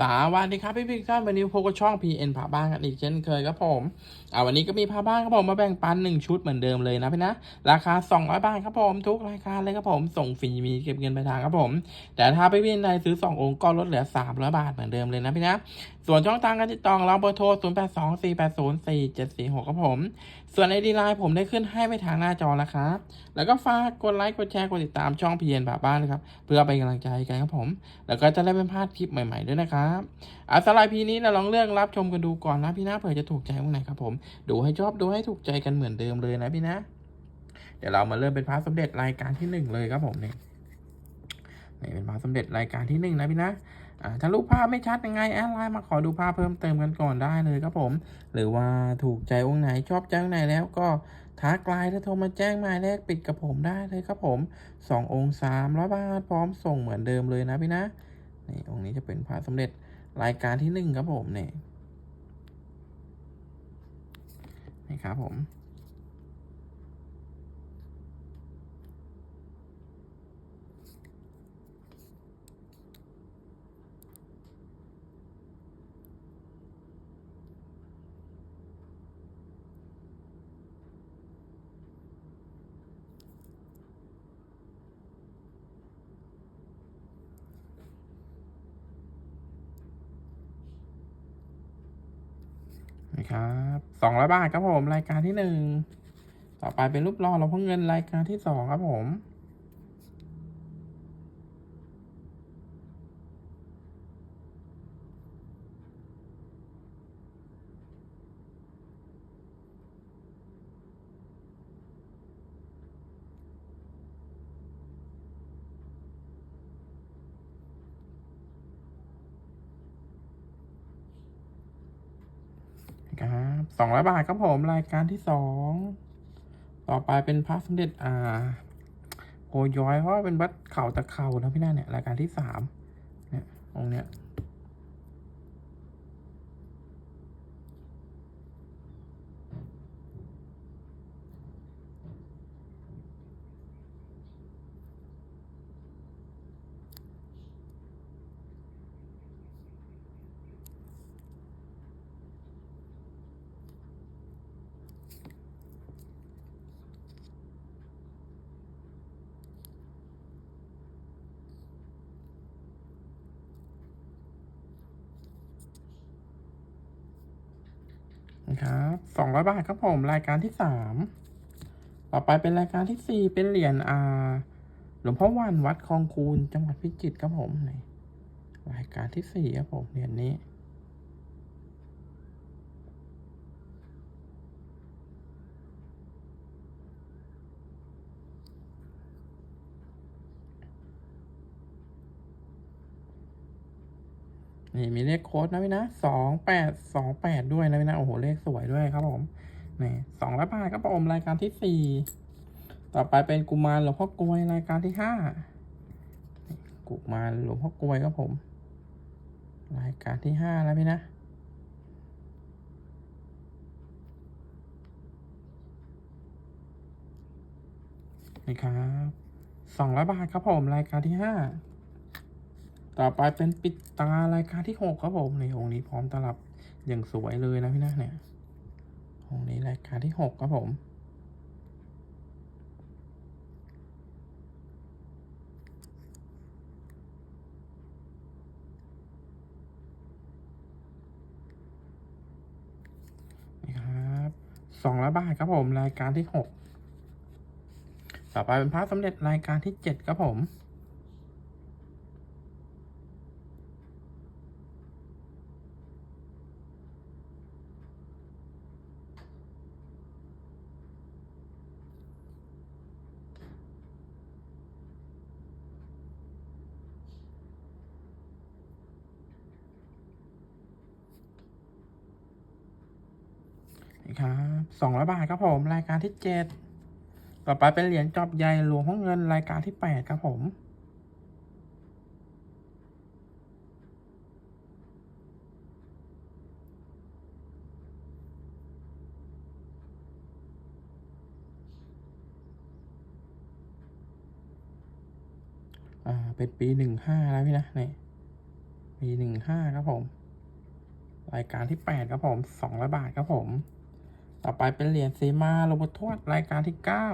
สวัสดีครับพี่พี่ท่านวันนี้พบกับช่อง PN พาบ้านกันอีกเช่นเคยครับผมอ่าวันนี้ก็มีพาบ้านครับผมมาแบ่งปันหนึ่งชุดเหมือนเดิมเลยนะพี่นะ ราคา 200 บาทครับผมทุกรายการเลยครับผมส่งฟรีมีเก็บเงินไปลายทางครับผม แต่ถ้าพี่พี่ใดซื้อ 2 องค์ก็ลดเหลือ 300 บาทเหมือนเดิมเลยนะพี่นะ ส่วนช่องทางการติดต่อเราเบอร์โทร 0 8 2 4 8 0 4 7 4 6ครับผม ส่วนไอดีไลน์ผมได้ขึ้นให้ไปทางหน้าจอแล้วครับ แล้วก็ฝากกดไลค์ กดแชร์ กดติดตามช่อง PN พาบ้านนะครับ เพื่อเป็นกำลังใจกันครับผม แล้วก็จะได้ไม่พลาดคลิปใหม่ๆด้วยนะครับอาสไลด์พีนี้เราลองเลือกรับชมกันดูก่อนนะพี่นะเผื่อจะถูกใจตรงไหนครับผม ดูให้ชอบดูให้ถูกใจกันเหมือนเดิมเลยนะพี่นะ เดี๋ยวเรามาเริ่มเป็นพระสมเด็จรายการที่หนึ่งเลยครับผมเนี่นี่เป็นพระสมเด็จรายการที่หนึ่งนะพี่นะ ถ้ารูปภาพไม่ชัดยังไงแอดไลน์มาขอดูภาพเพิ่มเติมกันก่อนได้เลยครับผม หรือว่าถูกใจองค์ไหนชอบใจองค์ไหนแล้วก็ทักไลน์ถ้าโทรมาแจ้งหมายเลขปิดกับผมได้เลยครับผมสององค์สามร้อยบาทพร้อมส่งเหมือนเดิมเลยนะพี่นะนี่องค์นี้จะเป็นพระสมเด็จรายการที่หนึ่งครับผมนี่นี่ครับผม ครับสองร้อยบาทครับผม รายการที่หนึ่ง ต่อไปเป็นรูปหล่อเราเพิ่งเงินรายการที่สองครับผม ครับ สองร้อยบาทครับผมรายการที่สองต่อไปเป็นพระสมเด็จอ่าโพย้อยเพราะเป็นวัดเข่าตะเข่านะพี่น้าเนี่ยรายการที่สามเนี่ยองเนี้ย ครับสองร้อยบาทครับผม รายการที่สามต่อไปเป็นรายการที่สี่เป็นเหรียญอ่าหลวงพ่อวันวัดคลองคูนจังหวัดพิจิตรครับผมรายการที่สี่ครับผมเหรียญนี้ นี่มีเลขโค้ดนะพี่นะสองแปดสองแปดด้วยนะพี่นะโอ้โหเลขสวยด้วยครับผมนี่สองร้อยบาทครับผมรายการที่สี่ต่อไปเป็นกุมารหลวงพ่อกลวยรายการที่ห้ากุมารหลวงพ่อกลวยครับผม รายการที่ห้าแล้วพี่นะนี่ครับสองร้อยบาทครับผมรายการที่ห้า ต่อไปเป็นปิดตารายการที่หกครับผมในองค์นี้พร้อมตลับอย่างสวยเลยนะพี่นะเนี่ยองค์นี้รายการที่หกครับผมนี่ครับสองร้อยบาทครับผม รายการที่หกต่อไปเป็นพระสมเด็จรายการที่เจ็ดครับผม ครับสองร้อยบาทครับผม รายการที่เจ็ดต่อไปเป็นเหรียญจอบใหญ่หลวงพ่อเงินรายการที่แปดครับผมอ่า เป็นปีหนึ่งห้าแล้วพี่นะนี่ปีหนึ่งห้าครับผม รายการที่แปดครับผมสองร้อยบาทครับผม ต่อไปเป็นเหรียญสีมาโรบทวดรายการที่เก้า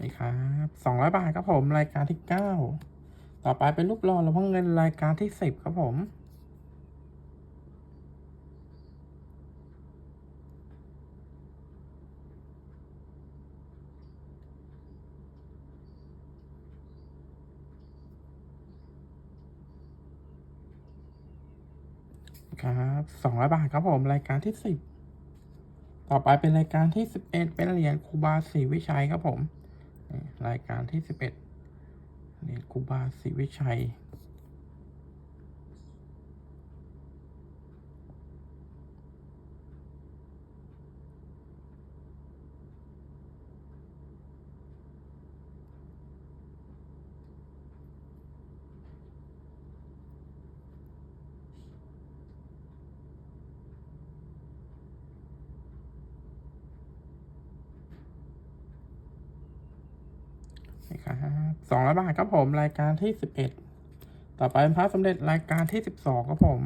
นี่ครับสองร้อยบาทครับผมรายการที่เก้าต่อไปเป็นรูปหล่อหลวงพ่อเงินรายการที่สิบครับผม ครับสองร้อยบาทครับผม รายการที่สิบต่อไปเป็นรายการที่สิบเอ็ดเป็นเหรียญครูบาศรีวิชัยครับผม รายการที่สิบเอ็ดเหรียญครูบาศรีวิชัย นี่ครับสองร้อยบาทครับผมรายการที่สิบเอ็ดต่อไปเป็นพระสมเด็จรายการที่สิบสองครับผม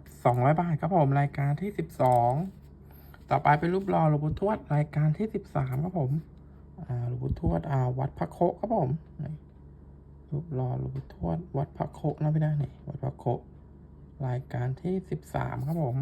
ับสองร้อยบาทครับผมรายการที่สิบสองต่อไปเป็นรูปหล่อหลวงปู่ทวดรายการที่สิบสามครับผมหลวงปู่ทวดวัดพระโคครับผมรูปหล่อหลวงปู่ทวดวัดพระโคนะพี่ได้นี่วัดพระโครายการที่สิบสามครับผม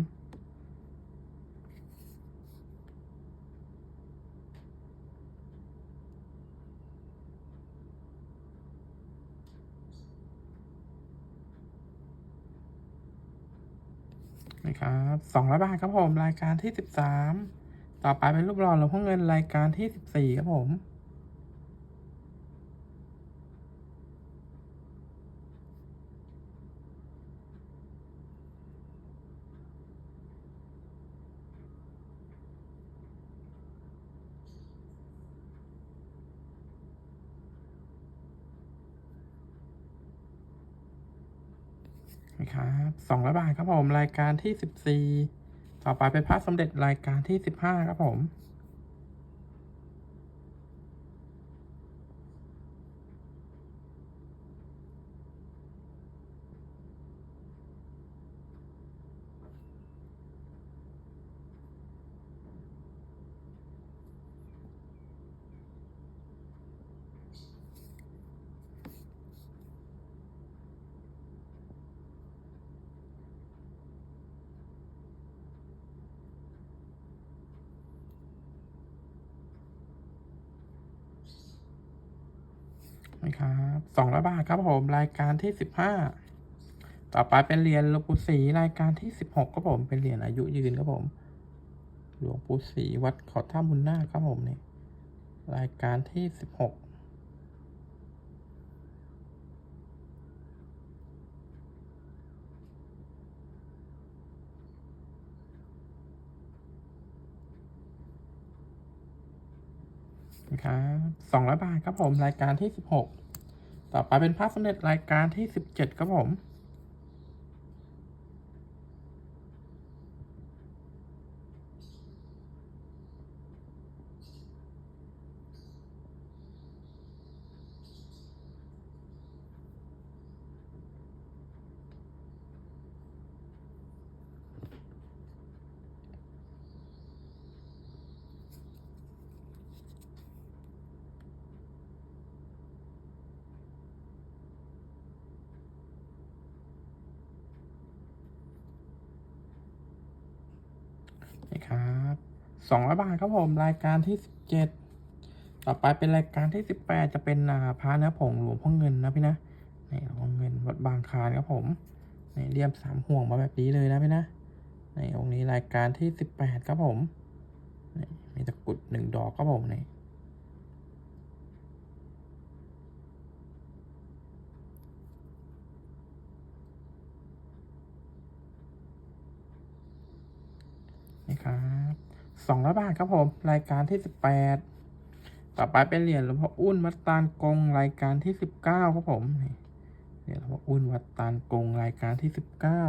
นะครับสองร้อยบาทครับผม รายการที่สิบสามต่อไปเป็นรูปหล่อหลวงพ่อเงินรายการที่สิบสี่ครับผม นะครับสองร้อยบาทครับผม รายการที่สิบสี่ต่อไปเป็นพระสมเด็จรายการที่สิบห้าครับผม นะครับสองร้อยบาทครับผม รายการที่สิบห้าต่อไปเป็นเหรียญหลวงปู่ศรีรายการที่สิบหกครับผม เป็นเหรียญอายุยืนครับผม หลวงปู่ศรีวัดขอท่าบุญนาคครับผมนี่รายการที่สิบหก นะครับสองร้อยบาทครับผมรายการที่สิบหกต่อไปเป็นภาพสำเร็จรายการที่สิบเจ็ดครับผม 200 บาทครับผมรายการที่ 17 ต่อไปเป็นรายการที่ 18 จะเป็นพาพานะผงหลวงพ่อเงินนะพี่นะนี่หลวงพ่อเงินวัดบางคานครับผมนี่เลี่ยมสามห่วงมาแบบนี้เลยนะพี่นะนี่องค์นี้รายการที่ 18 ครับผมนี่มีตะกุดหนึ่งดอกครับผมนี่นี่ครับ สองร้อยบาทครับผม รายการที่สิบแปดต่อไปเป็นเหรียญหลวงพ่ออุ้นวัดตาลกงรายการที่สิบเก้าครับผมเหรียญหลวงพ่ออุ้นวัดตาลกงรายการที่สิบเก้า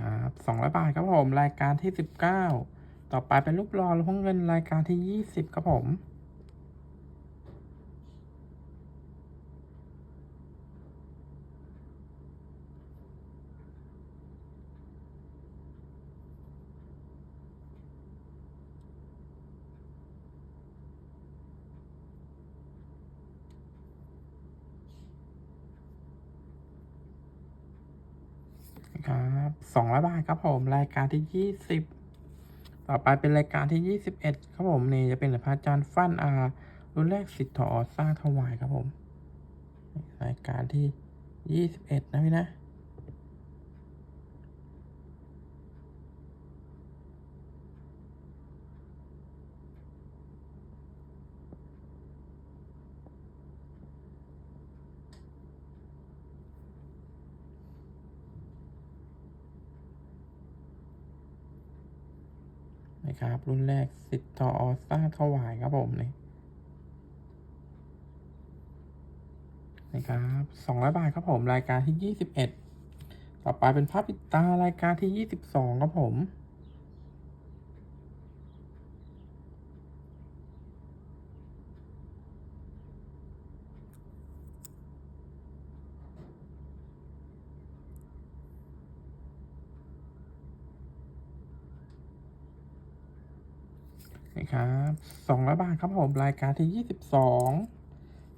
ครับสองร้อยบาทครับผม รายการที่สิบเก้าต่อไปเป็นรูปรอลงเงินรายการที่ยี่สิบครับผม ครับ สองร้อยบาทครับผม รายการที่ยี่สิบต่อไปเป็นรายการที่ยี่สิบเอ็ดครับผมนี่จะเป็นพระอาจารย์ฟั่นอารุ่นแรกสิทธิ์ถอสร้างถวายครับผม รายการที่ยี่สิบเอ็ดนะพี่นะ ครับ รุ่นแรกสิทธิ์ทอสร้างถวายครับผมนี่นะครับสองร้อยบาทครับผมรายการที่ยี่สิบเอ็ดต่อไปเป็นภาพปิดตารายการที่ยี่สิบสองครับผม นะครับสองร้อยบาทครับผม รายการที่ยี่สิบสอง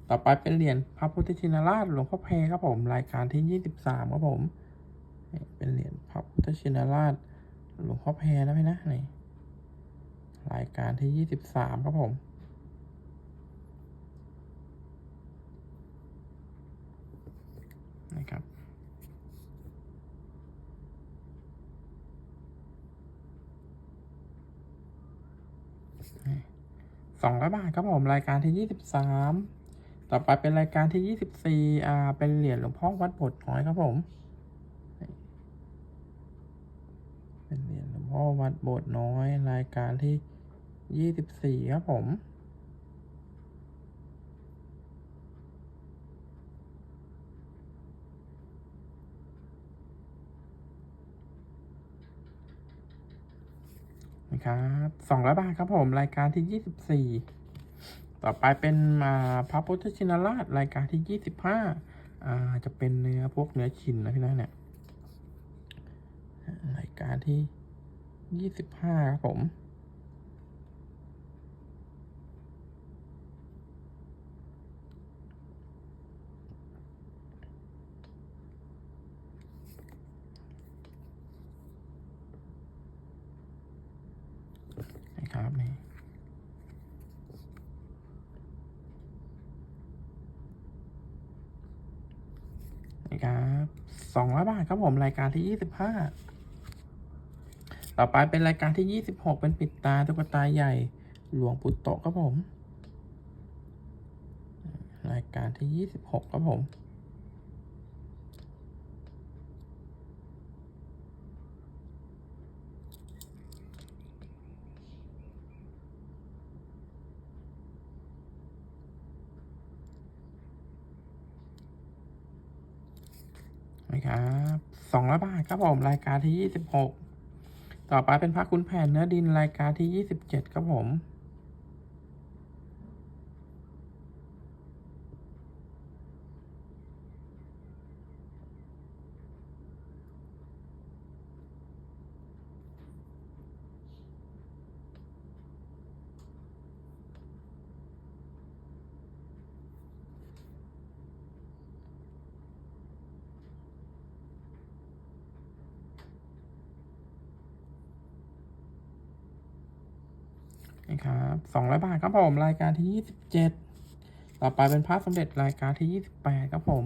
ต่อไปเป็นเหรียญพระพุทธชินราชหลวงพ่อเพครับผม รายการที่ยี่สิบสามครับผม เป็นเหรียญพระพุทธชินราชหลวงพ่อเพนะพี่นะนี่รายการที่ยี่สิบสามครับผมนะครับ สองร้อยบาทครับผมรายการที่ยี่สิบสามต่อไปเป็นรายการที่ยี่สิบสี่อ่าเป็นเหรียญหลวงพ่อวัดโบสถ์น้อยครับผม เป็นเหรียญหลวงพ่อวัดโบสถ์น้อย รายการที่ยี่สิบสี่ครับผม นะครับสองร้อยบาทครับผม รายการที่ยี่สิบสี่ต่อไปเป็นมาพระพุทธชินราชรายการที่ยี่สิบห้าอ่าจะเป็นเนื้อพวกเนื้อชินนะพี่น้องเนี่ยรายการที่ยี่สิบห้าครับผม 300 บาทครับผมรายการที่ 25 ต่อไปเป็นรายการที่ 26 เป็นปิดตาตุ๊กตาใหญ่หลวงปุตโตครับผม รายการที่ 26 ครับผม นะครับสองร้อยบาทครับผม รายการที่ยี่สิบหกต่อไปเป็นพระคุณแผนเนื้อดินรายการที่ยี่สิบเจ็ดครับผม นะครับสองร้อยบาทครับผม รายการที่ยี่สิบเจ็ดต่อไปเป็นพระสมเด็จรายการที่ยี่สิบแปดครับผม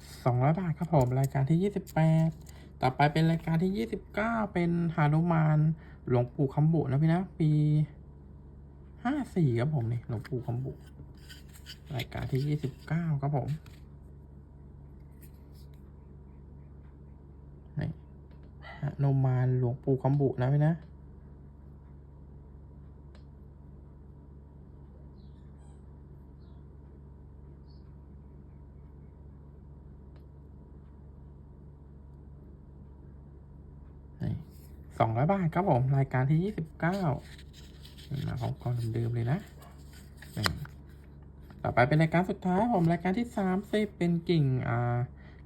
ครับสองร้อยบาทครับผม รายการที่ยี่สิบแปดต่อไปเป็นรายการที่ยี่สิบเก้าเป็นหานุมานหลวงปู่คำบุนะพี่นะปีห้าสี่ครับผมนี่หลวงปู่คำบุ รายการที่ยี่สิบเก้าครับผมนี่หานุมานหลวงปู่คำบุนะพี่นะ สองร้อยบาทครับผม รายการที่ยี่สิบเก้ามาของกองเดิมๆเลยนะต่อไปเป็นรายการสุดท้ายผมรายการที่สามสิบเป็นกิ่งอ่า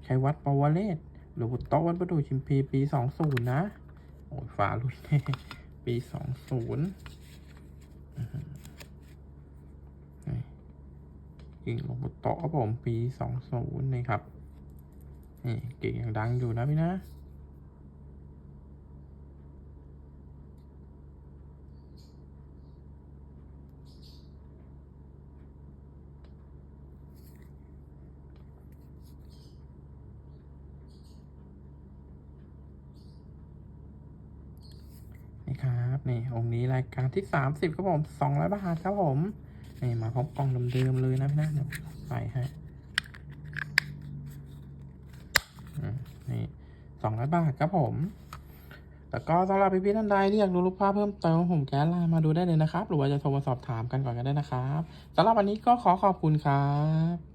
ชัยวัดปวเรศหลวงปู่โตะวัดประดูชิมพีปีสองศูนย์นะ โอ้ยฝาลุยปีสองศูนย์กิ่งหลวงปู่โตครับผมปีสองศูนย์นี่ครับนี่กิ่งยังดังอยู่นะพี่นะ นี่ครับนี่องค์นี้รายการที่สามสิบครับผมสองร้อยบาทครับผมนี่มาพร้อมกล่องเดิมๆเลยนะพี่นะเดี๋ยวใส่ให้นี่สองร้อยบาทครับผมแต่ก็สำหรับพี่ๆท่านใดที่อยากดูรูปภาพเพิ่มเติมผมแก๊สไลน์มาดูได้เลยนะครับ หรือว่าจะโทรมาสอบถามกันก่อนก็ได้นะครับสำหรับวันนี้ก็ขอขอบคุณครับ